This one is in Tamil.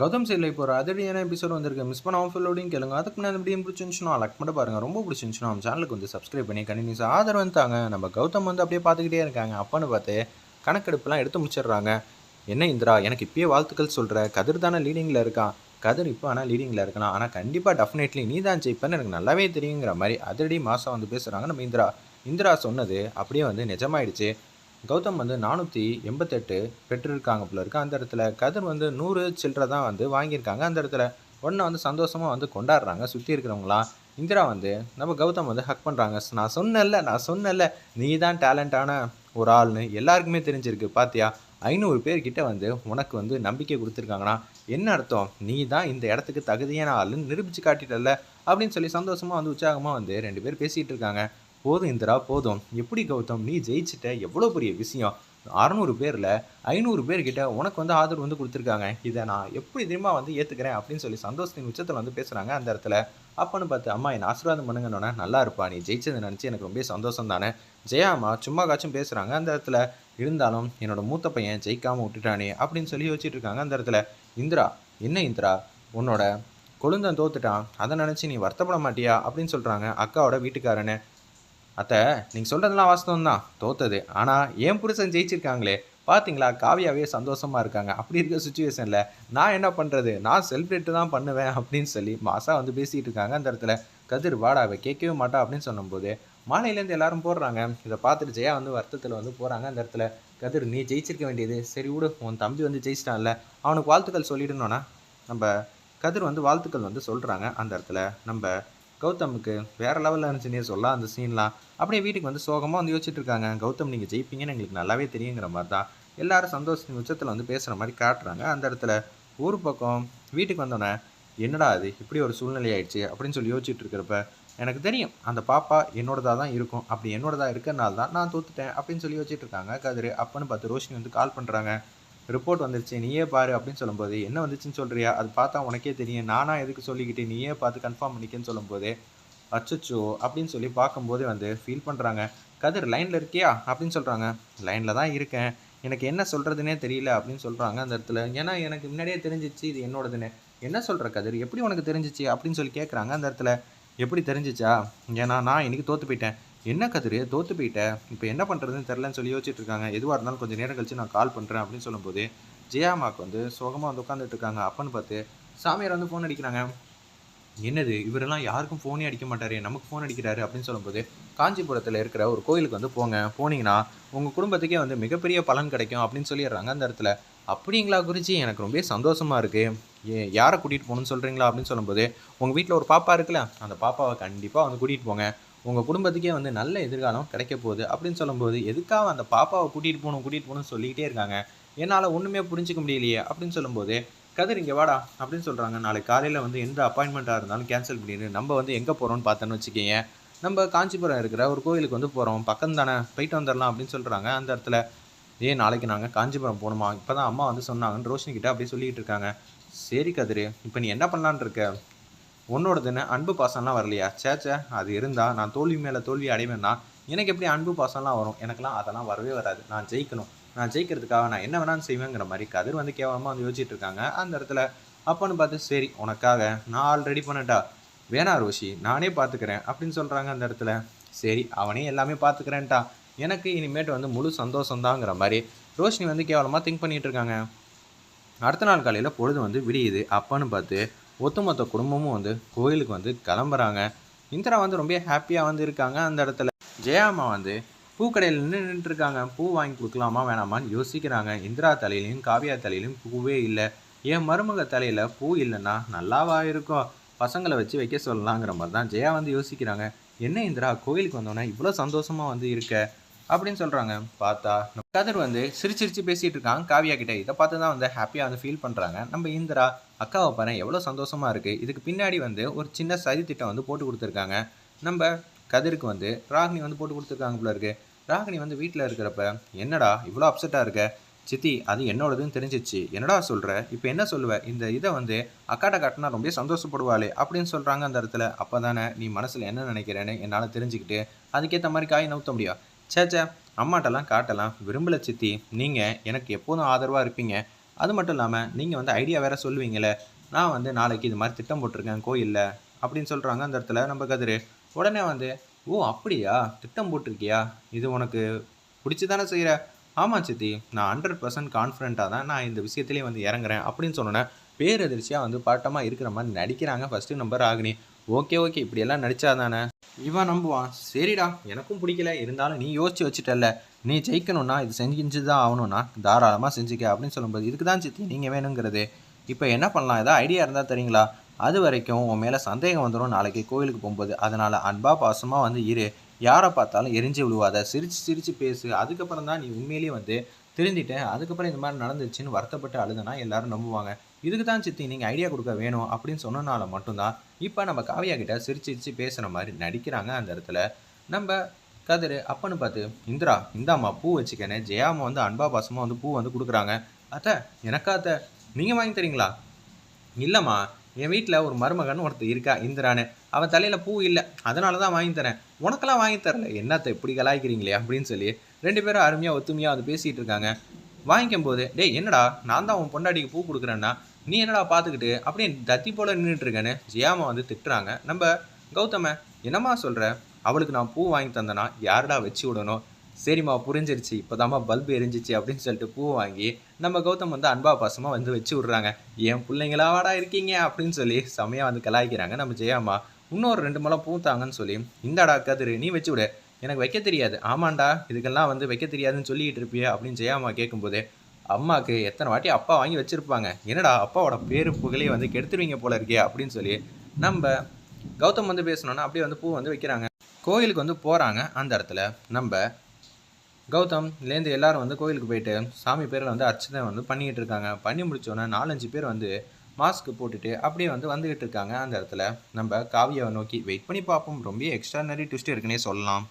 கௌதம் சைடில் இப்போ ஒரு அதிரடியான எபிசோட் வந்திருக்கு. மிஸ் பண்ணாமல் ஃபுல்லோடையும் கேளுங்க. அதுக்கு நான் எப்படி பிடிச்சிருந்துச்சுன்னா லைக் மட்டும் பாருங்க. ரொம்ப பிடிச்சிருந்துச்சுன்னா நம்ம சேனலுக்கு வந்து சப்ஸ்கிரைப் பண்ணி கண்டினியூஸ் ஆதரவு தாங்க. நம்ம கௌதம் வந்து அப்படியே பார்த்துக்கிட்டே இருக்காங்க. அப்பன்னு பார்த்து கணக்கெடுப்புலாம் எடுத்து முடிச்சிடுறாங்க. என்ன இந்திரா எனக்கு இப்பயே வாழ்த்துக்கள் சொல்கிற கதிர் தானே லீடிங்கில் இருக்கான் கதிர் இப்போ ஆனால் லீடிங்கில் இருக்கலாம் ஆனால் கண்டிப்பாக டெஃபினெட்லி நீ தான் ஜெயிப்பேன்னு எனக்கு நல்லாவே தெரியுங்கிற மாதிரி அதிரடி மாதம் வந்து பேசுகிறாங்க நம்ம இந்திரா. இந்திரா சொன்னது அப்படியே வந்து நிஜமாயிடுச்சு. கௌதம் வந்து நானூற்றி எண்பத்தெட்டு பெற்றிருக்காங்க போல இருக்கு. அந்த இடத்துல கதிர் வந்து நூறு சில்லறை தான் வந்து வாங்கியிருக்காங்க. அந்த இடத்துல உடனே வந்து சந்தோஷமாக வந்து கொண்டாடுறாங்க. சுற்றி இருக்கிறவங்களாம் இந்திரா வந்து நம்ம கௌதம் வந்து ஹக் பண்ணுறாங்க நான் சொன்னேன்ல நான் சொன்னேன்ல நீ தான் டேலண்டான ஒரு ஆள்னு எல்லாருக்குமே தெரிஞ்சிருக்கு. பாத்தியா? ஐநூறு பேர்கிட்ட வந்து உனக்கு வந்து நம்பிக்கை கொடுத்துருக்காங்கன்னா என்ன அர்த்தம்? நீ தான் இந்த இடத்துக்கு தகுதியான ஆளுன்னு நிரூபித்து காட்டிட்டல அப்படின்னு சொல்லி சந்தோஷமாக வந்து உற்சாகமாக வந்து ரெண்டு பேர் பேசிகிட்டு இருக்காங்க. போதும் இந்திரா போதும். எப்படி கௌதம்? நீ ஜெயிச்சிட்ட. எவ்வளோ பெரிய விஷயம். அறநூறு பேரில் ஐநூறு பேர்கிட்ட உனக்கு வந்து ஆதரவு வந்து கொடுத்துருக்காங்க. இதை நான் எப்படி திரும்ப வந்து ஏற்றுக்கிறேன் அப்படின்னு சொல்லி சந்தோஷத்தின் உச்சத்தில் வந்து பேசுகிறாங்க அந்த இடத்துல. அப்பன்னு பார்த்து அம்மா என்னை ஆசீர்வாதம் பண்ணுங்கன்னொன்னே நல்லா இருப்பா. நீ ஜெயிச்சதை நினச்சி எனக்கு ரொம்ப சந்தோஷம் தானே ஜெயாமா சும்மா காச்சும் பேசுகிறாங்க அந்த இடத்துல. இருந்தாலும் என்னோட மூத்த பையன் ஜெயிக்காமல் விட்டுட்டானே? அப்படின்னு சொல்லி யோசிச்சுட்டு இருக்காங்க அந்த இடத்துல. இந்திரா என்ன இந்திரா? உன்னோட கொழுந்தன் தோத்துட்டான். அதை நினச்சி நீ வருத்தப்பட மாட்டியா? அப்படின்னு சொல்கிறாங்க அக்காவோட வீட்டுக்காரனே. அத்தை நீங்கள் சொல்கிறதெல்லாம் வாஸ்தவம் தான் தோத்தது. ஆனால் என் புருஷன் ஜெயிச்சிருக்காங்களே. பார்த்தீங்களா காவியாவே சந்தோஷமாக இருக்காங்க. அப்படி இருக்க சுச்சுவேஷனில் நான் என்ன பண்ணுறது நான் செலிப்ரேட்டு தான் பண்ணுவேன் அப்படின்னு சொல்லி மாசா வந்து பேசிகிட்டு இருக்காங்க. அந்த இடத்துல கதிர் வாடா கேட்கவே மாட்டா அப்படின்னு சொன்னபோது மாலையிலேருந்து எல்லாரும் போடுறாங்க. இதை பார்த்துட்டு ஜெயா வந்து வருத்தத்தில் வந்து போகிறாங்க அந்த இடத்துல கதிர் நீ ஜெயிச்சிருக்க வேண்டியது. சரி விடு. உன் தம்பி வந்து ஜெயிச்சிட்டான்ல. அவனுக்கு வாழ்த்துக்கள் சொல்லிடணும்னா நம்ம கதிர் வந்து வாழ்த்துக்கள் வந்து சொல்கிறாங்க அந்த இடத்துல நம்ம கௌதமுக்கு வேற லெவலில் இருந்துச்சுன்னே சொல்லலாம் அந்த சீன்லாம் அப்படியே வீட்டுக்கு வந்து சோகமாக வந்து யோசிச்சுட்டு இருக்காங்க. கௌதம் நீங்கள் ஜெயிப்பீங்கன்னு எங்களுக்கு நல்லாவே தெரியுங்கிற மாதிரி தான். எல்லாரும் சந்தோஷத்தின் உச்சத்தில் வந்து பேசுகிற மாதிரி காட்டுறாங்க. அந்த இடத்துல ஊர் பக்கம் வீட்டுக்கு வந்தோடனே என்னடா அது இப்படி ஒரு சூழ்நிலை ஆயிடுச்சு அப்படின்னு சொல்லி யோசிச்சுட்டு இருக்கிறப்ப எனக்கு தெரியும் அந்த பாப்பா என்னோடதாக தான் இருக்கும். அப்படி என்னோடதாக இருக்கிறனால தான் நான் தோத்துட்டேன் அப்படின்னு சொல்லி வச்சுட்டு இருக்காங்க கதிர். அப்பன்னு பார்த்து ரோஷினி வந்து கால் பண்ணுறாங்க ரிப்போர்ட் வந்துருச்சு நீயே பாரு அப்படின்னு சொல்லும்போது என்ன வந்துச்சுன்னு சொல்கிறியா அது பார்த்தா உனக்கே தெரியும். நானா எதுக்கு சொல்லிக்கிட்டு நீயே பார்த்து கன்ஃபார்ம் பண்ணிக்கன்னு சொல்லும்போது அச்சச்சோ அப்படின்னு சொல்லி பார்க்கும்போதே வந்து ஃபீல் பண்ணுறாங்க கதிர் லைனில் இருக்கியா? அப்படின்னு சொல்கிறாங்க லைனில் தான் இருக்கேன். எனக்கு என்ன சொல்கிறதுனே தெரியல அப்படின்னு சொல்கிறாங்க அந்த இடத்துல. ஏன்னா எனக்கு முன்னாடியே தெரிஞ்சிச்சு இது என்னோடதுன்னு. என்ன சொல்கிற கதிர்? எப்படி உனக்கு தெரிஞ்சிச்சு? அப்படின்னு சொல்லி கேட்குறாங்க அந்த இடத்துல. எப்படி தெரிஞ்சிச்சா? ஏன்னா நான் இன்னைக்கு தோற்று போயிட்டேன். என்ன கதிரு? தோற்று போயிட்டேன் இப்போ என்ன பண்ணுறதுன்னு தெரிலன்னு சொல்லி யோசிச்சுட்டு இருக்காங்க. எதுவாக இருந்தாலும் கொஞ்சம் நேரம் கழிச்சு நான் கால் பண்ணுறேன் அப்படின்னு சொல்லும்போது ஜெயாமாக்கு வந்து சோகமாக வந்து உட்காந்துட்டு இருக்காங்க. அப்பன்னு பார்த்து சாமியார் வந்து ஃபோன் அடிக்கிறாங்க. என்னது? இவரெல்லாம் யாருக்கும் ஃபோனே அடிக்க மாட்டாரு. நமக்கு ஃபோன் அடிக்கிறாரு அப்படின்னு சொல்லும்போது காஞ்சிபுரத்தில் இருக்கிற ஒரு கோயிலுக்கு வந்து போங்க. போனீங்கன்னா உங்கள் குடும்பத்துக்கே வந்து மிகப்பெரிய பலன் கிடைக்கும் அப்படின்னு சொல்லிடுறாங்க அந்த இடத்துல. அப்படிங்களா குறிச்சி எனக்கு ரொம்ப சந்தோஷமாக இருக்குது ஏ யாரை கூட்டிகிட்டு போகணும்னு சொல்கிறீங்களா அப்படின்னு சொல்லும்போது உங்கள் வீட்டில் ஒரு பாப்பா இருக்குல்ல அந்த பாப்பாவை கண்டிப்பாக வந்து கூட்டிகிட்டு போங்க. உங்கள் குடும்பத்துக்கே வந்து நல்ல எதிர்காலம் கிடைக்க போகுது அப்படின்னு சொல்லும்போது எதுக்காக அந்த பாப்பாவை கூட்டிகிட்டு போகணும் கூட்டிகிட்டு போகணும்னு சொல்லிக்கிட்டே இருக்காங்க? என்னால் ஒன்றுமே புரிஞ்சிக்க முடியலையே அப்படின்னு சொல்லும்போது கதிர் இங்கே வாடா அப்படின்னு சொல்கிறாங்க நாளைக்கு காலையில் வந்து எந்த அப்பாயின்மெண்ட்டாக இருந்தாலும் கேன்சல் பண்ணிடு. நம்ம வந்து எங்கே போகிறோம்னு பார்த்தோன்னு வச்சுக்கோங்க. நம்ம காஞ்சிபுரம் இருக்கிற ஒரு கோயிலுக்கு வந்து போகிறோம் பக்கம் தானே போயிட்டு வந்துடலாம் அப்படின்னு சொல்கிறாங்க அந்த இடத்துல ஏன் நாளைக்கு நாங்கள் காஞ்சிபுரம் போகணுமா? இப்போ தான் அம்மா வந்து சொன்னாங்கன்னு ரோஷினி கிட்ட அப்படியே சொல்லிக்கிட்டு இருக்காங்க. சரி கதிர் இப்போ நீ என்ன பண்ணலான்னு இருக்க? உன்னோடதுன்னு அன்பு பாசம்லாம் வரலையா? சேச்சே அது இருந்தால் நான் தோல்வி மேலே தோல்வி அடைவேன்னா எனக்கு எப்படி அன்பு பாசம்லாம் வரும்? எனக்கெல்லாம் அதெல்லாம் வரவே வராது. நான் ஜெயிக்கணும். நான் ஜெயிக்கிறதுக்காக நான் என்ன வேணாலும் செய்வேங்கிற மாதிரி கதிர் வந்து கேவலமாக வந்து யோசிச்சுட்டு இருக்காங்க. அந்த இடத்துல அப்பன்னு பார்த்து சரி உனக்காக நான் ஆல்ரெடி பண்ணட்டா. வேணா ரோஷி நானே பார்த்துக்கிறேன் அப்படின்னு சொல்கிறாங்க அந்த இடத்துல. சரி அவனே எல்லாமே பார்த்துக்கிறேன்ட்டா எனக்கு இனிமேட்டு வந்து முழு சந்தோஷம்தாங்கிற மாதிரி ரோஷினி வந்து கேவலமாக திங்க் பண்ணிகிட்டு இருக்காங்க. அடுத்த நாள் காலையில் பொழுது வந்து விடியுது. அப்பன்னு பார்த்து ஒட்டுமொத்த குடும்பமும் வந்து கோயிலுக்கு வந்து கிளம்புறாங்க. இந்திரா வந்து ரொம்ப ஹாப்பியாக வந்து இருக்காங்க அந்த இடத்துல. ஜெயாமா வந்து பூக்கடையில் நின்று நின்றுருக்காங்க பூ வாங்கி கொடுக்கலாமா வேணாமான்னு யோசிக்கிறாங்க. இந்திரா தலையிலையும் காவியா தலையிலையும் பூவே இல்லை. என் மருமக தலையில் பூ இல்லைன்னா நல்லாவா இருக்கும்? பசங்களை வச்சு வைக்க சொல்லலாங்கிற மாதிரி தான் ஜெயா வந்து யோசிக்கிறாங்க. என்ன இந்திரா கோயிலுக்கு வந்தோன்னே இவ்வளோ சந்தோஷமாக வந்து இருக்க? அப்படின்னு சொல்கிறாங்க பார்த்தா நம்ம கதிர் வந்து சிரிச்சிரிச்சு சிரிச்சு பேசிகிட்டு இருக்காங்க காவியா கிட்டே இதை பார்த்து தான் வந்து ஹாப்பியாக வந்து ஃபீல் பண்ணுறாங்க நம்ம இந்திரா அக்காவை பாரு எவ்வளோ சந்தோஷமாக இருக்குது இதுக்கு பின்னாடி வந்து ஒரு சின்ன சதி திட்டம் வந்து போட்டு கொடுத்துருக்காங்க. நம்ம கதிருக்கு வந்து ராகினி வந்து போட்டு கொடுத்துருக்காங்க போல இருக்கு. ராகினி வந்து வீட்டில் இருக்கிறப்ப என்னடா இவ்வளோ அப்செட்டாக இருக்க? சித்தி அது என்னோடதுன்னு தெரிஞ்சிச்சு. என்னடா சொல்கிற இப்போ என்ன சொல்லுவ? இந்த இதை வந்து அக்காட்ட காட்டினா ரொம்ப சந்தோஷப்படுவாளே அப்படின்னு சொல்கிறாங்க அந்த இடத்துல. அப்போ தானே நீ மனசில் என்ன நினைக்கிறேன்னு என்னால் தெரிஞ்சுக்கிட்டு அதுக்கேற்ற மாதிரி காய் நவுத்த முடியும். சேச்சே அம்மாட்டெல்லாம் காட்டலாம். விரும்பல சித்தி. நீங்கள் எனக்கு எப்போதும் ஆதரவாக இருப்பீங்க. அது மட்டும் இல்லாமல் நீங்கள் வந்து ஐடியா வேறு சொல்லுவீங்களே நான் வந்து நாளைக்கு இது மாதிரி திட்டம் போட்டிருக்கேன் கோயிலில் அப்படின்னு சொல்கிறாங்க அந்த இடத்துல நம்ம கதிர். உடனே வந்து ஓ அப்படியா? திட்டம் போட்டிருக்கியா? இது உனக்கு பிடிச்சி தானே செய்கிற ஆமாம் சித்தி. நான் ஹண்ட்ரட் பர்சன்ட் கான்ஃபிடண்ட்டாக தான் நான் இந்த விஷயத்துலேயே வந்து இறங்குறேன் அப்படின்னு சொன்னோன்னே பேரதிர்ச்சியாக வந்து பாட்டமாக இருக்கிற மாதிரி நடிக்கிறாங்க ஃபஸ்ட்டு நம்பர் ஆகினி ஓகே ஓகே. இப்படியெல்லாம் நடிச்சாதானே இவன் நம்புவான். சரிடா. எனக்கும் பிடிக்கல. இருந்தாலும் நீ யோசிச்சு வச்சுட்டல்ல. நீ ஜெயிக்கணும்னா இது செஞ்சு தான் ஆகணும்னா தாராளமாக செஞ்சுக்க அப்படின்னு சொல்லும்போது இதுக்கு தான் சித்தி நீங்கள் வேணுங்கிறது. இப்போ என்ன பண்ணலாம்? ஏதாவது ஐடியா இருந்தால் தெரியுங்களா அது வரைக்கும் உன் மேலே சந்தேகம் வந்துடும் நாளைக்கு கோயிலுக்கு போகும்போது. அதனால் அன்பா பாசமாக வந்து இரு. யாரை பார்த்தாலும் எரிஞ்சு விழுவாத. சிரித்து சிரித்து பேசு. அதுக்கப்புறம் தான் நீ உண்மையிலேயே வந்து திருந்திட்டேன் அதுக்கப்புறம் இந்த மாதிரி நடந்துச்சுன்னு வருத்தப்பட்டு அழுதுனா எல்லாரும் நம்புவாங்க. இதுக்கு தான் சித்தி நீங்கள் ஐடியா கொடுக்க வேணும் அப்படின்னு சொன்னனால மட்டும்தான் இப்போ நம்ம காவியா கிட்ட சிரிச்சு சிரிச்சு பேசுகிற மாதிரி நடிக்கிறாங்க அந்த இடத்துல. நம்ம கதிர் அப்பன்னு பார்த்து இந்திரா இந்தாம்மா பூ வச்சுக்கனே ஜெயாமா வந்து அன்பா பாசமாக வந்து பூ வந்து கொடுக்குறாங்க. அத்தை எனக்கா அத்தை நீங்கள் வாங்கி தரீங்களா? இல்லைம்மா என் வீட்டில் ஒரு மருமகன் ஒருத்தர் இருக்கா இந்திரான்னு. அவன் தலையில் பூ இல்லை அதனால தான் வாங்கி தரேன். உனக்கெல்லாம் வாங்கி தரல என்னத்தை இப்படி கலாய்க்கிறீங்களே அப்படின்னு சொல்லி ரெண்டு பேரும் அருமையாக ஒத்துமையாக வந்து பேசிகிட்டு இருக்காங்க. வாங்கிக்கும் போது டேய் என்னடா? நான் தான் உன் பொண்டாட்டிக்கு பூ கொடுக்குறேன்னா நீ என்னடா பார்த்துக்கிட்டு? அப்படியே தத்தி போல நின்றுட்டு இருக்கேன்னு ஜியாமா வந்து திட்டுறாங்க. நம்ம கௌதம என்னம்மா சொல்கிற அவளுக்கு நான் பூ வாங்கி தந்தேன்னா யாருடா வச்சு விடணும்? சரிம்மா புரிஞ்சிருச்சு. இப்போதாம்மா பல்பு எரிஞ்சிச்சு அப்படின்னு சொல்லிட்டு பூ வாங்கி நம்ம கௌதம் வந்து அன்பா பாசமாக வந்து வச்சு விட்றாங்க. என் பிள்ளைங்களாவாடா இருக்கீங்க? அப்படின்னு சொல்லி செமையாக வந்து கலாய்க்கிறாங்க நம்ம ஜெயாம்மா இன்னொரு ரெண்டு மலம் பூ தாங்கன்னு சொல்லி இந்தாடா கதிரு நீ வச்சு விடு. எனக்கு வைக்க தெரியாது. ஆமாண்டா இதுக்கெல்லாம் வந்து வைக்க தெரியாதுன்னு சொல்லிக்கிட்டு இருப்பியே அப்படின்னு ஜெயாமா கேட்கும்போது அம்மாவுக்கு எத்தனை வாட்டி அப்பா வாங்கி வச்சுருப்பாங்க. என்னடா அப்பாவோட பேரு புகழையே வந்து கெடுத்துருவீங்க போல இருக்கே அப்படின்னு சொல்லி நம்ம கௌதம் வந்து பேசணுன்னா அப்படியே வந்து பூ வந்து வைக்கிறாங்க. கோயிலுக்கு வந்து போகிறாங்க அந்த இடத்துல நம்ம கௌதம்லேருந்து எல்லாரும் வந்து கோயிலுக்கு போயிட்டு சாமி பேரில் வந்து அர்ச்சனை வந்து பண்ணிக்கிட்டு இருக்காங்க. பண்ணி முடிச்சோன்னே நாலஞ்சு பேர் வந்து மாஸ்க் போட்டுட்டு அப்படியே வந்து வந்துக்கிட்டு இருக்காங்க. அந்த இடத்துல நம்ம காவியாவை நோக்கி வெயிட் பண்ணி பார்ப்போம். ரொம்ப எக்ஸ்ட்ரானரி ட்விஸ்ட் இருக்குன்னே சொல்லலாம்.